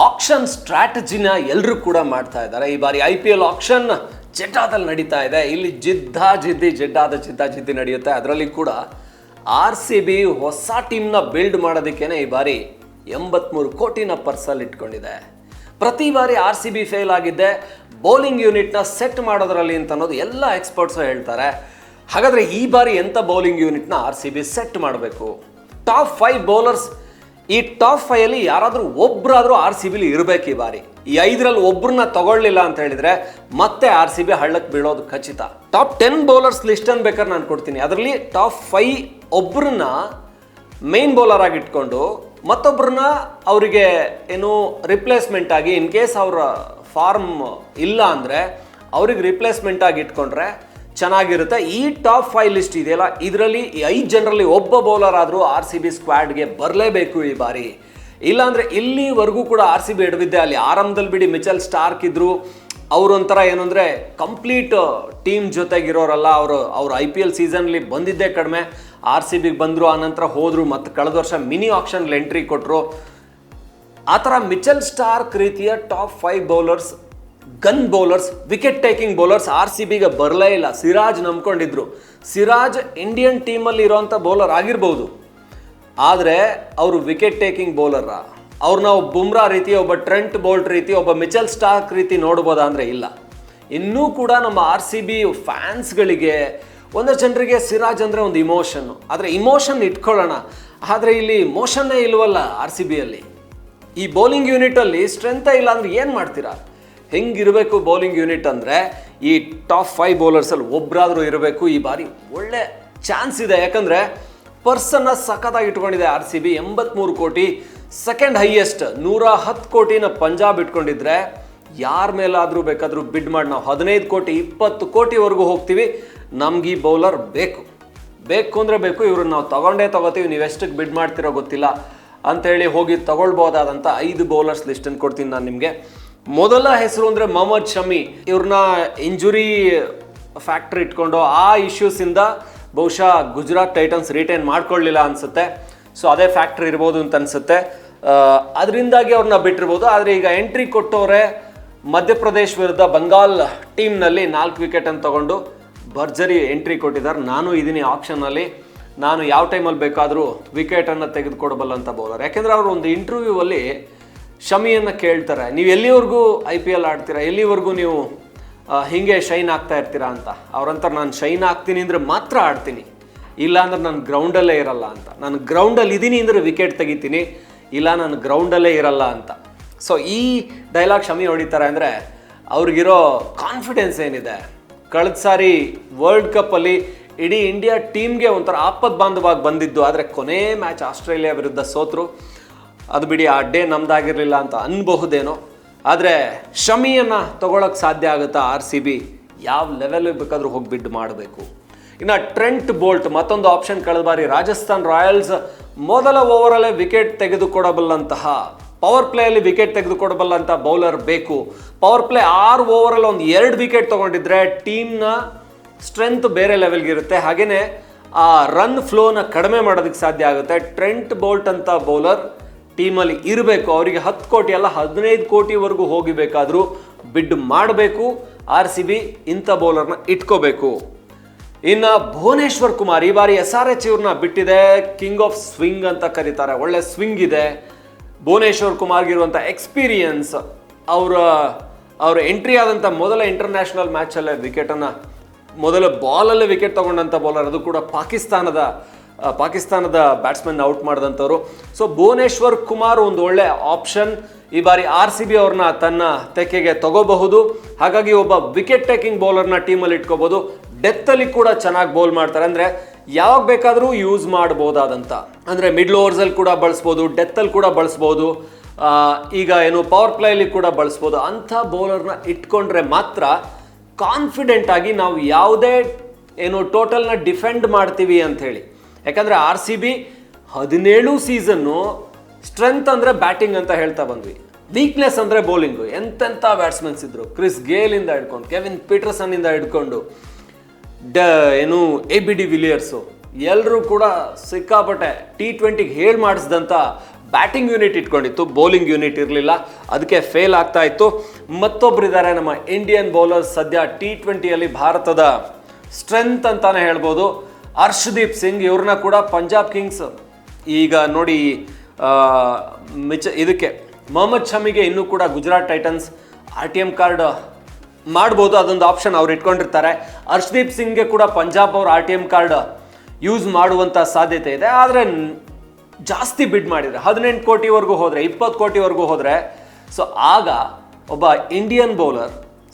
Action ಸ್ಟ್ರಾಟಜಿನ ಎಲ್ಲರೂ ಕೂಡ ಮಾಡ್ತಾ ಇದ್ದಾರೆ. ಈ ಬಾರಿ ಐ ಪಿ ಎಲ್ ಆಕ್ಷನ್ ಜೆಡ್ಡಾದಲ್ಲಿ ನಡೀತಾ ಇದೆ. ಇಲ್ಲಿ ಜಿದ್ದಾ ಜಿದ್ದಿ, ಜೆಡ್ಡಾದ ಜಿದ್ದಾ ಜಿದ್ದಿ ನಡೆಯುತ್ತೆ. ಅದರಲ್ಲಿ ಕೂಡ ಆರ್ ಸಿ ಬಿ ಹೊಸ ಟೀಮ್ನ ಬಿಲ್ಡ್ ಮಾಡೋದಕ್ಕೇನೆ ಈ ಬಾರಿ ಎಂಬತ್ಮೂರು ಕೋಟಿನ ಪರ್ಸಲ್ಲಿ ಇಟ್ಕೊಂಡಿದೆ. ಪ್ರತಿ ಬಾರಿ ಆರ್ ಸಿ ಬಿ ಫೇಲ್ ಆಗಿದ್ದೆ. ಬೌಲಿಂಗ್ ಯೂನಿಟ್ನ ಸೆಟ್ ಮಾಡೋದ್ರಲ್ಲಿ ಅಂತ ಅನ್ನೋದು ಎಲ್ಲ ಎಕ್ಸ್ಪರ್ಟ್ಸು ಹೇಳ್ತಾರೆ. ಹಾಗಾದರೆ ಈ ಬಾರಿ ಎಂಥ ಬೌಲಿಂಗ್ ಯೂನಿಟ್ನ ಆರ್ ಸಿ ಬಿ ಸೆಟ್ ಮಾಡಬೇಕು? ಟಾಪ್ ಫೈವ್ ಬೌಲರ್ಸ್ ಈ ಟಾಪ್ ಫೈವ್ ಅಲ್ಲಿ ಯಾರಾದರೂ ಒಬ್ಬರಾದರೂ ಆರ್ ಸಿ ಬಿಲಿ ಇರಬೇಕು ಈ ಬಾರಿ. ಈ ಐದರಲ್ಲಿ ಒಬ್ಬರನ್ನ ತಗೊಳ್ಳಿಲ್ಲ ಅಂತ ಹೇಳಿದ್ರೆ ಮತ್ತೆ ಆರ್ ಸಿ ಬಿ ಹಳ್ಳಕ್ಕೆ ಬೀಳೋದು ಖಚಿತ. ಟಾಪ್ ಟೆನ್ ಬೌಲರ್ಸ್ ಲಿಸ್ಟ್ ಅನ್ನು ಬೇಕಾದ್ರೆ ನಾನು ಕೊಡ್ತೀನಿ. ಅದರಲ್ಲಿ ಟಾಪ್ ಫೈವ್ ಒಬ್ಬರನ್ನ ಮೇನ್ ಬೌಲರ್ ಆಗಿ ಇಟ್ಕೊಂಡು ಮತ್ತೊಬ್ಬರನ್ನ ಅವರಿಗೆ ಏನು ರಿಪ್ಲೇಸ್ಮೆಂಟ್ ಆಗಿ ಇನ್ ಕೇಸ್ ಅವರ ಫಾರ್ಮ್ ಇಲ್ಲ ಅಂದರೆ ಅವ್ರಿಗೆ ರಿಪ್ಲೇಸ್ಮೆಂಟ್ ಆಗಿ ಇಟ್ಕೊಂಡ್ರೆ ಚೆನ್ನಾಗಿರುತ್ತೆ. ಈ ಟಾಪ್ ಫೈವ್ ಲಿಸ್ಟ್ ಇದೆಯಲ್ಲ, ಇದರಲ್ಲಿ ಐದು ಜನರಲ್ಲಿ ಒಬ್ಬ ಬೌಲರ್ ಆದರೂ ಆರ್ ಸಿ ಬಿ ಸ್ಕ್ವಾಡ್ಗೆ ಬರಲೇಬೇಕು ಈ ಬಾರಿ. ಇಲ್ಲಾಂದರೆ ಇಲ್ಲಿವರೆಗೂ ಕೂಡ ಆರ್ ಸಿ ಬಿ ಎಡವಿದ್ದೆ ಅಲ್ಲಿ. ಆರಂಭದಲ್ಲಿ ಬಿಡಿ ಮಿಚಲ್ ಸ್ಟಾರ್ಕ್ ಇದ್ದರು ಅವರೊಂಥರ ಏನು ಅಂದರೆ ಕಂಪ್ಲೀಟ್ ಟೀಮ್ ಜೊತೆಗಿರೋರಲ್ಲ ಅವರು. ಅವ್ರು ಐ ಪಿ ಎಲ್ ಸೀಸನ್ಲಿ ಬಂದಿದ್ದೇ ಕಡಿಮೆ. ಆರ್ ಸಿ ಬಿಗೆ ಬಂದರು ಆನಂತರ ಹೋದರು. ಮತ್ತು ಕಳೆದ ವರ್ಷ ಮಿನಿ ಆಪ್ಷನ್ಲಿ ಎಂಟ್ರಿ ಕೊಟ್ಟರು ಆ ಥರ ಮಿಚಲ್ ಸ್ಟಾರ್ಕ್ ರೀತಿಯ top five bowlers gun bowlers wicket taking bowlers R C ಬಿಗೆ ಬರಲೇ ಇಲ್ಲ. ಸಿರಾಜ್ ನಂಬ್ಕೊಂಡಿದ್ರು. ಸಿರಾಜ್ ಇಂಡಿಯನ್ ಟೀಮಲ್ಲಿ ಇರೋಂಥ ಬೌಲರ್ ಆಗಿರ್ಬೋದು. ಆದರೆ ಅವರು ವಿಕೆಟ್ ಟೇಕಿಂಗ್ ಬೌಲರ ಅವ್ರು ನಾವು ಬುಮ್ರಾ ರೀತಿ, ಒಬ್ಬ ಟ್ರೆಂಟ್ ಬೋಲ್ಟ್ ರೀತಿ, ಒಬ್ಬ ಮಿಚಲ್ ಸ್ಟಾಕ್ ರೀತಿ ನೋಡ್ಬೋದಾ ಅಂದರೆ ಇಲ್ಲ. ಇನ್ನೂ ಕೂಡ ನಮ್ಮ ಆರ್ ಸಿ ಬಿ ಫ್ಯಾನ್ಸ್ಗಳಿಗೆ ಒಂದು ಜನರಿಗೆ ಸಿರಾಜ್ ಅಂದರೆ ಒಂದು ಇಮೋಷನ್ನು ಆದರೆ ಇಮೋಷನ್ ಇಟ್ಕೊಳ್ಳೋಣ. ಆದರೆ ಇಲ್ಲಿ ಮೋಷನ್ನೇ ಇಲ್ವಲ್ಲ ಆರ್ ಸಿ ಬಿಯಲ್ಲಿ ಈ ಬೌಲಿಂಗ್ ಯೂನಿಟಲ್ಲಿ ಸ್ಟ್ರೆಂತೇ ಇಲ್ಲ ಅಂದರೆ ಏನು ಮಾಡ್ತೀರಾ? ಹೆಂಗಿರಬೇಕು ಬೌಲಿಂಗ್ ಯೂನಿಟ್ ಅಂದರೆ ಈ ಟಾಪ್ ಫೈವ್ ಬೌಲರ್ಸಲ್ಲಿ ಒಬ್ಬರಾದರೂ ಇರಬೇಕು ಈ ಬಾರಿ ಒಳ್ಳೆ ಚಾನ್ಸ್ ಇದೆ. ಯಾಕಂದರೆ ಪರ್ಸನ್ನ ಸಖತ್ತಾಗಿ ಇಟ್ಕೊಂಡಿದೆ ಆರ್ ಸಿ ಬಿ ಎಂಬತ್ತ್ಮೂರು ಕೋಟಿ ಸೆಕೆಂಡ್ ಹೈಯೆಸ್ಟ್ ನೂರ ಹತ್ತು ಕೋಟಿನ ಪಂಜಾಬ್ ಇಟ್ಕೊಂಡಿದ್ರೆ ಯಾರ ಮೇಲಾದರೂ ಬೇಕಾದರೂ ಬಿಡ್ ಮಾಡಿ, ನಾವು ಹದಿನೈದು ಕೋಟಿ, ಇಪ್ಪತ್ತು ಕೋಟಿವರೆಗೂ ಹೋಗ್ತೀವಿ. ನಮ್ಗೆ ಈ ಬೌಲರ್ ಬೇಕು. ಬೇಕು ಅಂದರೆ ಬೇಕು, ಇವ್ರನ್ನ ನಾವು ತಗೊಂಡೇ ತಗೋತೀವಿ. ನೀವು ಎಷ್ಟಕ್ಕೆ ಬಿಡ್ ಮಾಡ್ತಿರೋ ಗೊತ್ತಿಲ್ಲ. ಅಂತೇಳಿ ಹೋಗಿ ತಗೊಳ್ಬೋದಾದಂಥ ಐದು ಬೌಲರ್ಸ್ ಲಿಸ್ಟನ್ನು ಕೊಡ್ತೀನಿ ನಾನು ನಿಮಗೆ. ಮೊದಲ ಹೆಸರು ಅಂದರೆ ಮೊಹಮ್ಮದ್ ಶಮಿ. ಇವ್ರನ್ನ ಇಂಜುರಿ ಫ್ಯಾಕ್ಟ್ರಿ ಇಟ್ಕೊಂಡು ಆ ಇಶ್ಯೂಸಿಂದ ಬಹುಶಃ ಗುಜರಾತ್ ಟೈಟನ್ಸ್ ರಿಟೈನ್ ಮಾಡ್ಕೊಳ್ಳಿಲ್ಲ ಅನ್ಸುತ್ತೆ. ಸೊ ಅದೇ ಫ್ಯಾಕ್ಟ್ರಿ ಇರ್ಬೋದು ಅಂತ ಅನ್ಸುತ್ತೆ. ಅದರಿಂದಾಗಿ ಅವ್ರನ್ನ ಬಿಟ್ಟಿರ್ಬೋದು. ಆದರೆ ಈಗ ಎಂಟ್ರಿ ಕೊಟ್ಟವ್ರೆ ಮಧ್ಯಪ್ರದೇಶ್ ವಿರುದ್ಧ ಬಂಗಾಲ್ ಟೀಮ್ನಲ್ಲಿ ನಾಲ್ಕು ವಿಕೆಟನ್ನು ತಗೊಂಡು ಭರ್ಜರಿ ಎಂಟ್ರಿ ಕೊಟ್ಟಿದ್ದಾರೆ. ನಾನು ಇದ್ದೀನಿ ಆಪ್ಷನಲ್ಲಿ ನಾನು ಯಾವ ಟೈಮಲ್ಲಿ ಬೇಕಾದರೂ ವಿಕೆಟನ್ನು ತೆಗೆದುಕೊಡಬಲ್ಲಂತ ಬೌಲರ್ ಯಾಕೆಂದರೆ ಅವರು ಒಂದು ಇಂಟರ್ವ್ಯೂವಲ್ಲಿ ಶಮಿಯನ್ನು ಕೇಳ್ತಾರೆ, ನೀವು ಎಲ್ಲಿವರೆಗೂ ಐ ಪಿ ಎಲ್ ಆಡ್ತೀರಾ? ಎಲ್ಲಿವರೆಗೂ ನೀವು ಹೀಗೆ ಶೈನ್ ಆಗ್ತಾ ಇರ್ತೀರಾ ಅಂತ? ಅವ್ರಂತಾರೆ, ನಾನು ಶೈನ್ ಆಗ್ತೀನಿ ಅಂದರೆ ಮಾತ್ರ ಆಡ್ತೀನಿ. ಇಲ್ಲ ಅಂದ್ರೆ ನಾನು ಗ್ರೌಂಡಲ್ಲೇ ಇರಲ್ಲ ಅಂತ. ನಾನು ಗ್ರೌಂಡಲ್ಲಿ ಇದ್ದೀನಿ ಅಂದರೆ ವಿಕೆಟ್ ತೆಗಿತೀನಿ. ಇಲ್ಲ ನಾನು ಗ್ರೌಂಡಲ್ಲೇ ಇರಲ್ಲ ಅಂತ. ಸೊ ಈ ಡೈಲಾಗ್ ಶಮಿ ಹೊಡಿತಾರೆ ಅಂದರೆ, ಅವ್ರಿಗಿರೋ ಕಾನ್ಫಿಡೆನ್ಸ್ ಏನಿದೆ? ಕಳೆದ ಸಾರಿ ವರ್ಲ್ಡ್ ಕಪ್ಪಲ್ಲಿ ಇಡೀ ಇಂಡಿಯಾ ಟೀಮ್ಗೆ ಒಂಥರ ಆಪದ್ ಬಾಂಧವಾಗಿ ಬಂದಿದ್ದು. ಆದರೆ ಕೊನೆ ಮ್ಯಾಚ್ ಆಸ್ಟ್ರೇಲಿಯಾ ವಿರುದ್ಧ ಸೋತರು. ಅದು ಬಿಡಿ ಆ ಡೇ ನಮ್ದಾಗಿರಲಿಲ್ಲ ಅಂತ ಅನ್ಬಹುದೇನೋ. ಆದರೆ ಶಮಿಯನ್ನು ತಗೊಳಕ್ಕೆ ಸಾಧ್ಯ ಆಗುತ್ತಾ ಆರ್ ಸಿ ಬಿ? ಯಾವ ಲೆವೆಲ್ ಬೇಕಾದರೂ ಹೋಗಿ ಬಿಡ್ ಮಾಡಬೇಕು. ಇನ್ನು ಟ್ರೆಂಟ್ ಬೋಲ್ಟ್ ಮತ್ತೊಂದು ಆಪ್ಷನ್ ಕಳೆದ ಬಾರಿ ರಾಜಸ್ಥಾನ್ ರಾಯಲ್ಸ್ ಮೊದಲ ಓವರಲ್ಲೇ ವಿಕೆಟ್ ತೆಗೆದುಕೊಡಬಲ್ಲಂತಹ. ಪವರ್ ಪ್ಲೇಯಲ್ಲಿ ವಿಕೆಟ್ ತೆಗೆದುಕೊಡಬಲ್ಲಂಥ ಬೌಲರ್ ಬೇಕು. ಪವರ್ ಪ್ಲೇ ಆರು ಓವರಲ್ಲಿ ಒಂದು ಎರಡು ವಿಕೆಟ್ ತೊಗೊಂಡಿದ್ರೆ ಟೀಮ್ನ ಸ್ಟ್ರೆಂತ್ ಬೇರೆ ಲೆವೆಲ್ಗೆ ಇರುತ್ತೆ ಹಾಗೆಯೇ ಆ ರನ್ ಫ್ಲೋನ ಕಡಿಮೆ ಮಾಡೋದಕ್ಕೆ ಸಾಧ್ಯ ಆಗುತ್ತೆ. ಟ್ರೆಂಟ್ ಬೋಲ್ಟ್ ಅಂತ ಬೌಲರ್ ಟೀಮಲ್ಲಿ ಇರಬೇಕು. ಅವರಿಗೆ ಹತ್ತು ಕೋಟಿ ಅಲ್ಲ, ಹದಿನೈದು ಕೋಟಿವರೆಗೂ ಹೋಗಿಬೇಕಾದ್ರೂ ಬಿಡ್ ಮಾಡಬೇಕು. ಆರ್ ಸಿ ಬಿ ಇಂಥ ಬೌಲರ್ನ ಇಟ್ಕೋಬೇಕು. ಇನ್ನು ಭುವನೇಶ್ವರ್ ಕುಮಾರ್, ಈ ಬಾರಿ ಎಸ್ ಆರ್ ಎಚ್ ಇವ್ರನ್ನ ಬಿಟ್ಟಿದೆ. ಕಿಂಗ್ ಆಫ್ ಸ್ವಿಂಗ್ ಅಂತ ಕರೀತಾರೆ. ಒಳ್ಳೆ ಸ್ವಿಂಗ್ ಇದೆ. ಭುವನೇಶ್ವರ್ ಕುಮಾರ್ಗಿರುವಂಥ ಎಕ್ಸ್ಪೀರಿಯನ್ಸ್ ಅವರ ಅವರ ಎಂಟ್ರಿ ಆದಂಥ ಮೊದಲ ಇಂಟರ್ನ್ಯಾಷನಲ್ ಮ್ಯಾಚಲ್ಲೇ ವಿಕೆಟನ್ನು ಮೊದಲ ಬಾಲಲ್ಲೇ ವಿಕೆಟ್ ತೊಗೊಂಡಂಥ ಬೌಲರ್ ಅದು ಕೂಡ ಪಾಕಿಸ್ತಾನದ ಪಾಕಿಸ್ತಾನದ ಬ್ಯಾಟ್ಸ್ಮನ್ ಔಟ್ ಮಾಡಿದಂಥವ್ರು. ಸೊ ಭುವನೇಶ್ವರ್ ಕುಮಾರ್ ಒಂದು ಒಳ್ಳೆ ಆಪ್ಷನ್. ಈ ಬಾರಿ ಆರ್ ಸಿ ಬಿ ಅವ್ರನ್ನ ತನ್ನ ತೆಕ್ಕೆಗೆ ತಗೋಬಹುದು. ಹಾಗಾಗಿ ಒಬ್ಬ ವಿಕೆಟ್ ಟೇಕಿಂಗ್ ಬೌಲರ್ನ ಟೀಮಲ್ಲಿ ಇಟ್ಕೋಬಹುದು. ಡೆತ್ತಲ್ಲಿ ಕೂಡ ಚೆನ್ನಾಗಿ ಬೌಲ್ ಮಾಡ್ತಾರೆ. ಅಂದರೆ ಯಾವಾಗ ಬೇಕಾದರೂ ಯೂಸ್ ಮಾಡ್ಬೋದಾದಂಥ ಅಂದರೆ ಮಿಡ್ಲ್ ಓವರ್ಸಲ್ಲಿ ಕೂಡ ಬಳಸ್ಬೋದು, ಡೆತ್ತಲ್ಲಿ ಕೂಡ ಬಳಸ್ಬೋದು. ಈಗ ಏನು ಪವರ್ ಪ್ಲೇಯಲ್ಲಿ ಕೂಡ ಬಳಸ್ಬೋದು. ಅಂಥ ಬೌಲರ್ನ ಇಟ್ಕೊಂಡ್ರೆ ಮಾತ್ರ ಕಾನ್ಫಿಡೆಂಟ್ ಆಗಿ ನಾವು ಯಾವುದೇ, ಏನು ಟೋಟಲ್ನ ಡಿಫೆಂಡ್ ಮಾಡ್ತೀವಿ ಹೇಳಿ ಯಾಕಂದರೆ ಆರ್ ಸಿ ಬಿ ಹದಿನೇಳು ಸೀಸನ್ನು ಸ್ಟ್ರೆಂತ್ ಅಂದರೆ ಬ್ಯಾಟಿಂಗ್ ಅಂತ ಹೇಳ್ತಾ ಬಂದ್ವಿ. ವೀಕ್ನೆಸ್ ಅಂದರೆ ಬೌಲಿಂಗು ಎಂತೆಂಥ ಬ್ಯಾಟ್ಸ್ಮನ್ಸ್ ಇದ್ರು. ಕ್ರಿಸ್ ಗೇಲಿಂದ ಹಿಡ್ಕೊಂಡು ಕೆವಿನ್ ಪೀಟರ್ಸನ್ನಿಂದ ಹಿಡ್ಕೊಂಡು, ಡ, ಏನು ಎ ಬಿ ಡಿ ವಿಲಿಯರ್ಸು ಎಲ್ಲರೂ ಕೂಡ ಸಿಕ್ಕಾಪಟ್ಟೆ ಟಿ ಟ್ವೆಂಟಿಗೆ ಹೇಳಿ ಮಾಡಿಸಿದಂಥ ಬ್ಯಾಟಿಂಗ್ ಯೂನಿಟ್ ಇಟ್ಕೊಂಡಿತ್ತು. ಬೌಲಿಂಗ್ ಯೂನಿಟ್ ಇರಲಿಲ್ಲ. ಅದಕ್ಕೆ ಫೇಲ್ ಆಗ್ತಾ ಇತ್ತು. ಮತ್ತೊಬ್ರು ಇದ್ದಾರೆ ನಮ್ಮ ಇಂಡಿಯನ್ ಬೌಲರ್ಸ್ ಸದ್ಯ ಟಿ ಟ್ವೆಂಟಿಯಲ್ಲಿ ಭಾರತದ ಸ್ಟ್ರೆಂತ್ ಅಂತಾನೆ ಹೇಳ್ಬೋದು. ಹರ್ಷದೀಪ್ ಸಿಂಗ್, ಇವ್ರನ್ನ ಕೂಡ ಪಂಜಾಬ್ ಕಿಂಗ್ಸ್ ಈಗ ನೋಡಿ ಮಿಚ, ಇದಕ್ಕೆ ಮೊಹಮ್ಮದ್ ಶಮಿಗೆ ಇನ್ನೂ ಕೂಡ Gujarat Titans R T M card ಮಾಡ್ಬೋದು, ಅದೊಂದು ಆಪ್ಷನ್ ಅವ್ರು ಇಟ್ಕೊಂಡಿರ್ತಾರೆ. ಹರ್ಷದೀಪ್ ಸಿಂಗ್ಗೆ ಕೂಡ ಪಂಜಾಬ್ ಅವ್ರ R T M card use ಮಾಡುವಂಥ ಸಾಧ್ಯತೆ ಇದೆ. ಆದರೆ ಜಾಸ್ತಿ ಬಿಡ್ ಮಾಡಿದರೆ, ಹದಿನೆಂಟು ಕೋಟಿವರೆಗೂ ಹೋದರೆ, ಇಪ್ಪತ್ತು ಕೋಟಿವರೆಗೂ ಹೋದರೆ ಸೊ ಆಗ ಒಬ್ಬ ಇಂಡಿಯನ್ ಬೌಲರ್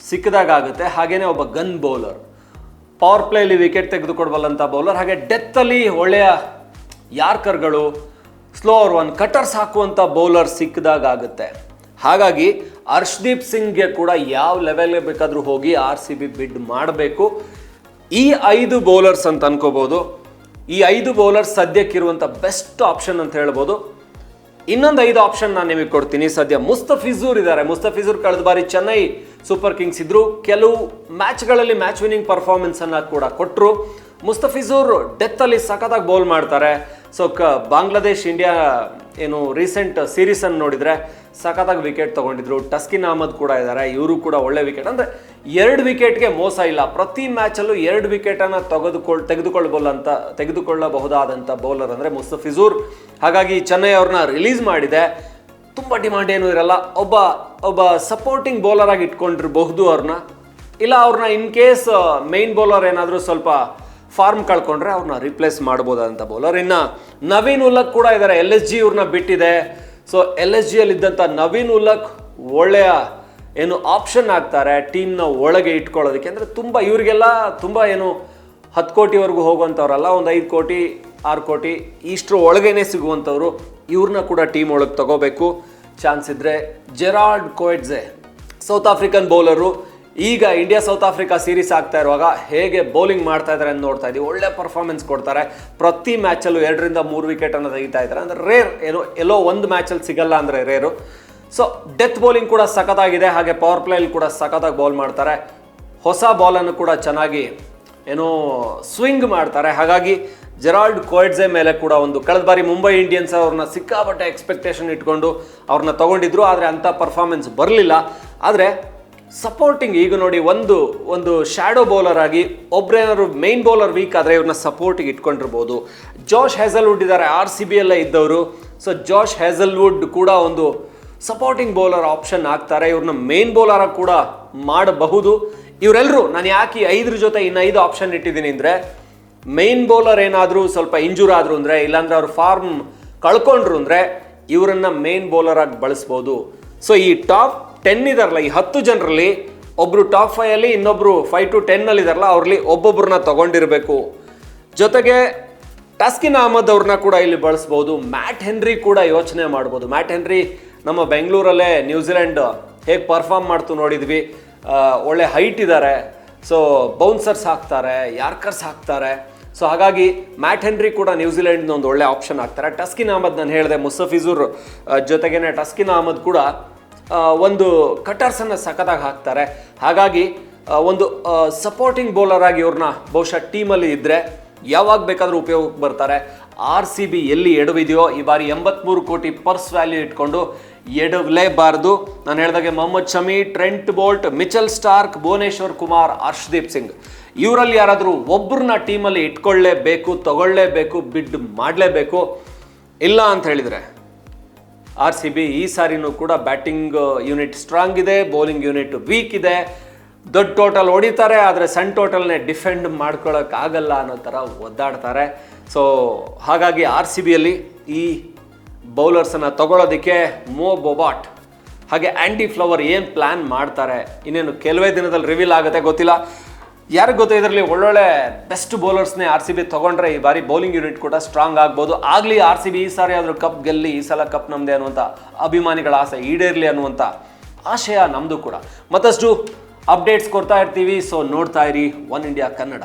ಸಿಕ್ಕಿದಾಗ ಆಗುತ್ತೆ ಹಾಗೆಯೇ ಒಬ್ಬ ಗನ್ ಬೌಲರ್ ಪವರ್ ಪ್ಲೇಲಿ ವಿಕೆಟ್ ತೆಗೆದುಕೊಡ್ಬಲ್ಲಂಥ ಬೌಲರ್ ಹಾಗೆ ಡೆತ್ತಲ್ಲಿ ಒಳ್ಳೆಯ ಯಾರ್ಕರ್ಗಳು ಸ್ಲೋವರ್ ಒನ್ ಕಟರ್ಸ್ ಹಾಕುವಂಥ ಬೌಲರ್ ಸಿಕ್ಕಿದಾಗ ಆಗುತ್ತೆ. ಹಾಗಾಗಿ ಹರ್ಷದೀಪ್ ಸಿಂಗ್ಗೆ ಕೂಡ ಯಾವ ಲೆವೆಲ್ಗೆ ಬೇಕಾದರೂ ಹೋಗಿ ಆರ್ ಸಿ ಬಿ ಬಿಡ್ ಮಾಡಬೇಕು. ಈ ಐದು ಬೌಲರ್ಸ್ ಅಂತ ಅನ್ಕೋಬಹುದು ಈ ಐದು ಬೌಲರ್ಸ್ ಸದ್ಯಕ್ಕಿರುವಂಥ ಬೆಸ್ಟ್ ಆಪ್ಷನ್ ಅಂತ ಹೇಳ್ಬೋದು. ಇನ್ನೊಂದು ಐದು ಆಪ್ಷನ್ ನಾನು ನಿಮಗೆ ಕೊಡ್ತೀನಿ. ಸದ್ಯ ಮುಸ್ತಫಿಜೂರ್ ಇದ್ದಾರೆ. ಮುಸ್ತಫಿಜೂರ್ ಕಳೆದ ಬಾರಿ ಚೆನ್ನೈ ಸೂಪರ್ ಕಿಂಗ್ಸ್ ಇದ್ರು. ಕೆಲವು ಮ್ಯಾಚ್ಗಳಲ್ಲಿ ಮ್ಯಾಚ್ ವಿನಿಂಗ್ ಪರ್ಫಾರ್ಮೆನ್ಸ್ ಅನ್ನ ಕೂಡ ಕೊಟ್ಟರು ಮುಸ್ತಫಿಜೂರ್ ಡೆತ್ ಅಲ್ಲಿ ಸಖತ್ತಾಗಿ ಬೌಲ್ ಮಾಡ್ತಾರೆ. ಸೊ ಕ, ಬಾಂಗ್ಲಾದೇಶ್ ಇಂಡಿಯಾ ಏನು ರೀಸೆಂಟ್ ಸೀರೀಸ್ ಅನ್ನು ನೋಡಿದ್ರೆ ಸಖತ್ತಾಗಿ ವಿಕೆಟ್ ತಗೊಂಡಿದ್ರು. ಟಸ್ಕಿನ್ ಅಹಮದ್ ಕೂಡ ಇದ್ದಾರೆ. ಇವರು ಕೂಡ ಒಳ್ಳೆ ವಿಕೆಟ್ ಅಂದ್ರೆ ಎರಡು ವಿಕೆಟ್ಗೆ ಮೋಸ ಇಲ್ಲ. ಪ್ರತಿ ಮ್ಯಾಚಲ್ಲೂ ಎರಡು ವಿಕೆಟನ್ನು ತೆಗೆದುಕೊಳ್ಳ ತೆಗೆದುಕೊಳ್ಳಬಲ್ಲ ತೆಗೆದುಕೊಳ್ಳಬಹುದಾದಂಥ ಬೌಲರ್ ಅಂದರೆ ಮುಸ್ತಫಿಜೂರ್. ಹಾಗಾಗಿ ಚೆನ್ನೈ ಅವ್ರನ್ನ ರಿಲೀಸ್ ಮಾಡಿದೆ. ತುಂಬ ಡಿಮಾಂಡ್ ಏನೂ ಇರಲ್ಲ. ಒಬ್ಬ ಒಬ್ಬ ಸಪೋರ್ಟಿಂಗ್ ಬೌಲರ್ ಆಗಿ ಇಟ್ಕೊಂಡಿರಬಹುದು ಅವ್ರನ್ನ. ಇಲ್ಲ ಅವ್ರನ್ನ ಇನ್ ಕೇಸ್ ಮೈನ್ ಬೌಲರ್ ಏನಾದರೂ ಸ್ವಲ್ಪ ಫಾರ್ಮ್ ಕಳ್ಕೊಂಡ್ರೆ ಅವ್ರನ್ನ ರಿಪ್ಲೇಸ್ ಮಾಡ್ಬೋದಾದಂಥ ಬೌಲರ್ ಇನ್ನು ನವೀನ್ ಉಲ್ಲಕ್ ಕೂಡ ಇದ್ದಾರೆ ಎಲ್ ಎಸ್ ಜಿ ಇವ್ರನ್ನ ಬಿಟ್ಟಿದೆ. ಸೊ ಎಲ್ ಎಸ್ ಜಿಯಲ್ಲಿ ಇದ್ದಂಥ ನವೀನ್ ಉಲ್ಲಕ್ ಒಳ್ಳೆಯ ಏನು ಆಪ್ಷನ್ ಆಗ್ತಾರೆ ಟೀಮ್ನ ಒಳಗೆ ಇಟ್ಕೊಳ್ಳೋದಕ್ಕೆ. ಅಂದರೆ ತುಂಬ ಇವರಿಗೆಲ್ಲ ತುಂಬ ಏನು ಹತ್ತು ಕೋಟಿವರೆಗೂ ಹೋಗುವಂಥವ್ರಲ್ಲ. ಒಂದು ಐದು ಕೋಟಿ ಆರು ಕೋಟಿ. ಇಷ್ಟರ ಒಳಗೇನೆ ಸಿಗುವಂಥವ್ರು ಇವ್ರನ್ನ ಕೂಡ ಟೀಮ್ ಒಳಗೆ ತಗೋಬೇಕು. ಚಾನ್ಸ್ ಇದ್ದರೆ Gerald Coetzee South African bowler. ಈಗ ಇಂಡಿಯಾ ಸೌತ್ ಆಫ್ರಿಕಾ ಸೀರೀಸ್ ಆಗ್ತಾ ಇರುವಾಗ ಹೇಗೆ ಬೌಲಿಂಗ್ ಮಾಡ್ತಾ ಇದ್ದಾರೆ ಅಂತ ನೋಡ್ತಾ ಇದ್ದೀವಿ ಒಳ್ಳೆ ಪರ್ಫಾರ್ಮೆನ್ಸ್ ಕೊಡ್ತಾರೆ. ಪ್ರತಿ ಮ್ಯಾಚಲ್ಲೂ ಎರಡರಿಂದ ಮೂರು ವಿಕೆಟನ್ನು ತೆಗಿತಾ ಇದ್ದಾರೆ ಅಂದರೆ ರೇರ್ ಏನೋ, ಎಲ್ಲೋ ಒಂದು ಮ್ಯಾಚಲ್ಲಿ ಸಿಗಲ್ಲ ಅಂದರೆ ರೇರು ಸೊ ಡೆತ್ ಬೌಲಿಂಗ್ ಕೂಡ ಸಖತ್ತಾಗಿದೆ. ಹಾಗೆ ಪವರ್ ಪ್ಲೇಯಲ್ಲಿ ಕೂಡ ಸಖತ್ತಾಗಿ ಬೌಲ್ ಮಾಡ್ತಾರೆ. ಹೊಸ ಬಾಲನ್ನು ಕೂಡ ಚೆನ್ನಾಗಿ, ಏನೋ ಸ್ವಿಂಗ್ ಮಾಡ್ತಾರೆ. ಹಾಗಾಗಿ ಜೆರಾಲ್ಡ್ ಕೋಯ್ಡ್ಸೆ ಮೇಲೆ ಕೂಡ ಒಂದು, ಕಳೆದ ಬಾರಿ ಮುಂಬೈ ಇಂಡಿಯನ್ಸ್ ಅವ್ರನ್ನ ಸಿಕ್ಕಾಪಟ್ಟೆ ಎಕ್ಸ್ಪೆಕ್ಟೇಷನ್ ಇಟ್ಕೊಂಡು ಅವ್ರನ್ನ ತಗೊಂಡಿದ್ರು, ಆದರೆ ಅಂಥ ಪರ್ಫಾರ್ಮೆನ್ಸ್ ಬರಲಿಲ್ಲ. ಆದರೆ ಸಪೋರ್ಟಿಂಗ್ ಈಗ ನೋಡಿ ಒಂದು ಒಂದು ಶ್ಯಾಡೋ ಬೌಲರ್ ಆಗಿ ಒಬ್ರೇನಾದ್ರು ಮೈನ್ ಬೌಲರ್ ವೀಕ್ ಆದರೆ ಇವ್ರನ್ನ ಸಪೋರ್ಟಿಗೆ ಇಟ್ಕೊಂಡಿರ್ಬೋದು. ಜಾಶ್ ಹ್ಯಾಸಲ್ವುಡ್ ಇದ್ದಾರೆ ಆರ್ ಸಿ ಬಿ ಎಲ್ಲ ಇದ್ದವರು. ಸೊ ಜಾಶ್ ಹ್ಯಾಸಲ್ವುಡ್ ಕೂಡ ಒಂದು ಸಪೋರ್ಟಿಂಗ್ ಬೌಲರ್ ಆಪ್ಷನ್ ಆಗ್ತಾರೆ. ಇವ್ರನ್ನ ಮೇನ್ ಬೌಲರ್ ಕೂಡ ಮಾಡಬಹುದು. ಇವರೆಲ್ಲರೂ ನಾನು ಯಾಕೆ ಐದ್ರ ಜೊತೆ ಇನ್ನು ಐದು ಆಪ್ಷನ್ ಇಟ್ಟಿದ್ದೀನಿ ಅಂದರೆ ಮೈನ್ ಬೌಲರ್ ಏನಾದರೂ ಸ್ವಲ್ಪ ಇಂಜೂರ್ ಆದ್ರು ಅಂದರೆ, ಇಲ್ಲಾಂದ್ರೆ ಅವ್ರ ಫಾರ್ಮ್ ಕಳ್ಕೊಂಡ್ರು ಅಂದರೆ, ಇವರನ್ನ ಮೇನ್ ಬೌಲರ್ ಆಗಿ ಬಳಸ್ಬೋದು. ಸೊ ಈ ಟಾಪ್ ಟೆನ್ ಇದಾರಲ್ಲ, ಈ ಹತ್ತು ಜನರಲ್ಲಿ ಒಬ್ಬರು ಟಾಪ್ ಫೈವ್ ಅಲ್ಲಿ, ಇನ್ನೊಬ್ರು ಫೈವ್ ಟು ಟೆನ್ ಅಲ್ಲಿ ಇದಾರಲ್ಲ, ಅವ್ರಲ್ಲಿ ಒಬ್ಬೊಬ್ಬರನ್ನ ತಗೊಂಡಿರಬೇಕು. ಜೊತೆಗೆ ಟಸ್ಕಿನ್ ಅಹಮದ್ ಅವ್ರನ್ನ ಕೂಡ ಇಲ್ಲಿ ಬಳಸ್ಬೋದು. ಮ್ಯಾಟ್ ಹೆನ್ರಿ ಕೂಡ ಯೋಚನೆ ಮಾಡ್ಬೋದು. ಮ್ಯಾಟ್ ಹೆನ್ರಿ ನಮ್ಮ ಬೆಂಗಳೂರಲ್ಲೇ ನ್ಯೂಜಿಲೆಂಡ್ ಹೇಗೆ ಪರ್ಫಾರ್ಮ್ ಮಾಡ್ತು ನೋಡಿದ್ವಿ. ಒಳ್ಳೆ ಹೈಟ್ ಇದ್ದಾರೆ. ಸೊ ಬೌನ್ಸರ್ಸ್ ಹಾಕ್ತಾರೆ ಯಾರ್ಕರ್ಸ್ ಹಾಕ್ತಾರೆ. ಸೊ ಹಾಗಾಗಿ ಮ್ಯಾಟ್ ಹೆನ್ರಿ ಕೂಡ ನ್ಯೂಜಿಲೆಂಡ್ನ ಒಂದು ಒಳ್ಳೆ ಆಪ್ಷನ್ ಆಗ್ತಾರೆ. ಟಸ್ಕಿನ್ ಅಹಮದ್ ನಾನು ಹೇಳಿದೆ ಮುಸಫಿಜುರ್ ಜೊತೆಗೇನೆ ಟಸ್ಕಿನ್ ಅಹಮದ್ ಕೂಡ ಒಂದು ಕಟರ್ಸನ್ನು ಸಖತ್ತಾಗಿ ಹಾಕ್ತಾರೆ. ಹಾಗಾಗಿ ಒಂದು ಸಪೋರ್ಟಿಂಗ್ ಬೌಲರ್ ಆಗಿ ಇವ್ರನ್ನ ಬಹುಶಃ ಟೀಮಲ್ಲಿ ಇದ್ದರೆ ಯಾವಾಗ ಬೇಕಾದರೂ ಉಪಯೋಗಕ್ಕೆ ಬರ್ತಾರೆ. ಆರ್ ಸಿ ಬಿ ಎಲ್ಲಿ ಎಡವಿದೆಯೋ ಈ ಬಾರಿ ಎಂಬತ್ಮೂರು ಕೋಟಿ ಪರ್ಸ್ ವ್ಯಾಲ್ಯೂ ಇಟ್ಕೊಂಡು ಎಡವಲೇಬಾರದು. ನಾನು ಹೇಳಿದಾಗೆ Mohammed Shami, Trent Boult, Mitchell Starc, Bhuvneshwar Kumar Harshdeep Singh. ಇವರಲ್ಲಿ ಯಾರಾದರೂ ಒಬ್ಬರನ್ನ ಟೀಮಲ್ಲಿ ಇಟ್ಕೊಳ್ಳೇಬೇಕು, ತಗೊಳ್ಳೇಬೇಕು, ಬಿಡ್ ಮಾಡಲೇಬೇಕು? ಇಲ್ಲ ಅಂತ ಹೇಳಿದರೆ? ಆರ್ ಸಿ ಬಿ ಈ ಸಾರಿನೂ ಕೂಡ ಬ್ಯಾಟಿಂಗ್ ಯೂನಿಟ್ ಸ್ಟ್ರಾಂಗ್ ಇದೆ, ಬೌಲಿಂಗ್ ಯೂನಿಟ್ ವೀಕ್ ಇದೆ. ದೊಡ್ಡ ಟೋಟಲ್ ಹೊಡಿತಾರೆ, ಆದರೆ ಸಣ್ಣ ಟೋಟಲ್ನೇ ಡಿಫೆಂಡ್ ಮಾಡ್ಕೊಳ್ಳೋಕ್ಕಾಗಲ್ಲ ಅನ್ನೋ ಥರ ಒದ್ದಾಡ್ತಾರೆ. ಸೊ ಹಾಗಾಗಿ ಆರ್ ಸಿ ಬಿಯಲ್ಲಿ ಈ ಬೌಲರ್ಸನ್ನು ತಗೊಳ್ಳೋದಕ್ಕೆ ಮೋ ಬೊಬಾಟ್, ಹಾಗೆ ಆ್ಯಂಟಿ ಫ್ಲವರ್ ಏನು ಪ್ಲ್ಯಾನ್ ಮಾಡ್ತಾರೆ, ಇನ್ನೇನು ಕೆಲವೇ ದಿನದಲ್ಲಿ ರಿವೀಲ್ ಆಗುತ್ತೆ ಗೊತ್ತಿಲ್ಲ. ಯಾರಿಗೆ ಗೊತ್ತು ಇದರಲ್ಲಿ ಒಳ್ಳೊಳ್ಳೆ ಬೆಸ್ಟ್ ಬೌಲರ್ಸ್ನೇ ಆರ್ ಸಿ ಬಿ ತೊಗೊಂಡ್ರೆ ಈ ಬಾರಿ ಬೌಲಿಂಗ್ ಯೂನಿಟ್ ಕೂಡ ಸ್ಟ್ರಾಂಗ್ ಆಗ್ಬೋದು. ಆಗಲಿ ಆರ್ ಸಿ ಬಿ ಈ ಸಾರಿ ಆದರೂ ಕಪ್ ಗೆಲ್ಲಿ, ಈ ಸಲ ಕಪ್ ನಮ್ಮದೇ ಅನ್ನುವಂಥ ಅಭಿಮಾನಿಗಳ ಆಸೆ ಈಡೇರಲಿ ಅನ್ನುವಂಥ ಆಶಯ ನಮ್ಮದು ಕೂಡ. ಮತ್ತಷ್ಟು ಅಪ್ಡೇಟ್ಸ್ ಕೊಡ್ತಾ ಇರ್ತೀವಿ. ಸೊ ನೋಡ್ತಾ ಇರಿ. One India Kannada.